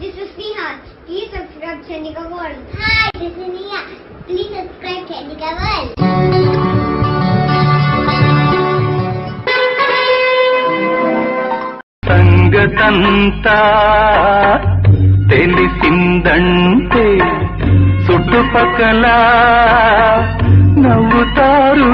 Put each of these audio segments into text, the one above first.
this is Neha. Please subscribe Chandika World. Hi, this is Neha. Please subscribe Chandika World. సంగతంతా తెలిసిందంటే చుట్టుపక్కల నవ్వుతారు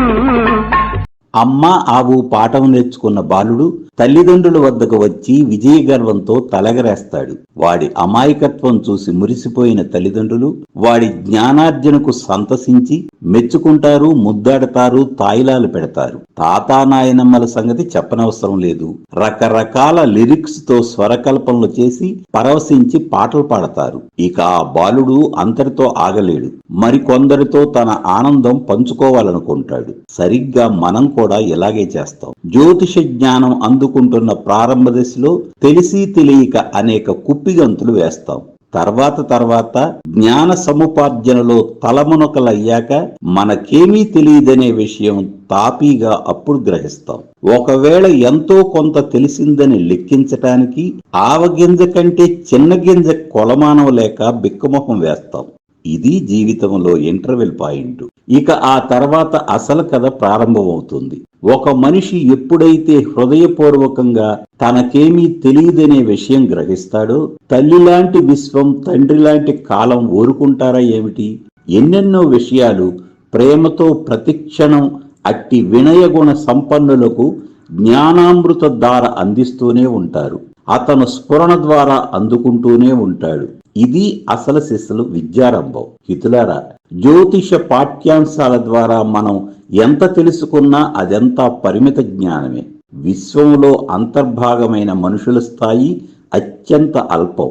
అమ్మ ఆవు పాఠం నేర్చుకున్న బాలుడు తల్లిదండ్రుల వద్దకు వచ్చి విజయ గర్వంతో తలగరేస్తాడు వాడి అమాయకత్వం చూసి మురిసిపోయిన తల్లిదండ్రులు వాడి జ్ఞానార్జనకు సంతసించి మెచ్చుకుంటారు ముద్దాడతారు తాయిలాలు పెడతారు. తాతా నాయనమ్మల సంగతి చెప్పనవసరం లేదు. రకరకాల లిరిక్స్తో స్వరకల్పనలు చేసి పరవశించి పాటలు పాడతారు. ఇక ఆ బాలుడు అంతటితో ఆగలేడు. మరికొందరితో తన ఆనందం పంచుకోవాలనుకుంటాడు. సరిగ్గా మనం కూడా ఇలాగే చేస్తాం. జ్యోతిష జ్ఞానం అందుకుంటున్న ప్రారంభ దశలో తెలిసి తెలియక అనేక కుప్పిగంతులు వేస్తాం. తర్వాత తర్వాత జ్ఞాన సముపార్జనలో తలమునకలయ్యాక మనకేమీ తెలియదనే విషయం తాపీగా అప్పుడు గ్రహిస్తాం. ఒకవేళ ఎంతో కొంత తెలిసిందని లెక్కించటానికి ఆవగింజ కంటే చిన్న గింజ కొలమానం లేక బిక్కమొహం వేస్తాం. ఇది జీవితంలో ఇంటర్వెల్ పాయింట్. ఇక ఆ తర్వాత అసలు కథ ప్రారంభమవుతుంది. ఒక మనిషి ఎప్పుడైతే హృదయపూర్వకంగా తనకేమీ తెలియదనే విషయం గ్రహిస్తాడో తల్లి లాంటి విశ్వం తండ్రి లాంటి కాలం ఊరుకుంటారా ఏమిటి? ఎన్నెన్నో విషయాలు ప్రేమతో ప్రతిక్షణం అట్టి వినయగుణ సంపన్నులకు జ్ఞానామృత ధార అందిస్తూనే ఉంటారు. అతను స్ఫురణ ద్వారా అందుకుంటూనే ఉంటాడు. ఇది అసలు శిశులు విద్యారంభం. హితులారా జ్యోతిష పాఠ్యాంశాల ద్వారా మనం ఎంత తెలుసుకున్నా అదంతా పరిమిత జ్ఞానమే. విశ్వంలో అంతర్భాగమైన మనుషుల స్థాయి అత్యంత అల్పం.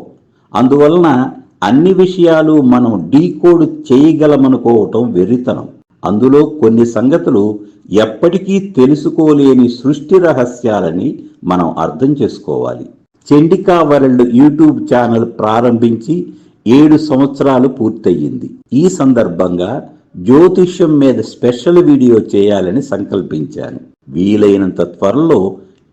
అందువలన అన్ని విషయాలు మనం డీకోడ్ చేయగలమనుకోవటం వెర్రితనం. అందులో కొన్ని సంగతులు ఎప్పటికీ తెలుసుకోలేని సృష్టి రహస్యాలని మనం అర్థం చేసుకోవాలి. చండికా వరల్డ్ యూట్యూబ్ ఛానల్ ప్రారంభించి ఏడు సంవత్సరాలు పూర్తయింది ఈ సందర్భంగా జ్యోతిష్యం మీద స్పెషల్ వీడియో చేయాలని సంకల్పించాను. వీలైనంత త్వరలో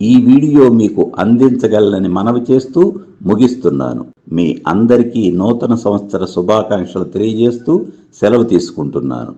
ఈ వీడియో మీకు అందించగలనని మనవి చేస్తూ ముగిస్తున్నాను. మీ అందరికీ నూతన సంవత్సర శుభాకాంక్షలు తెలియజేస్తూ సెలవు తీసుకుంటున్నాను.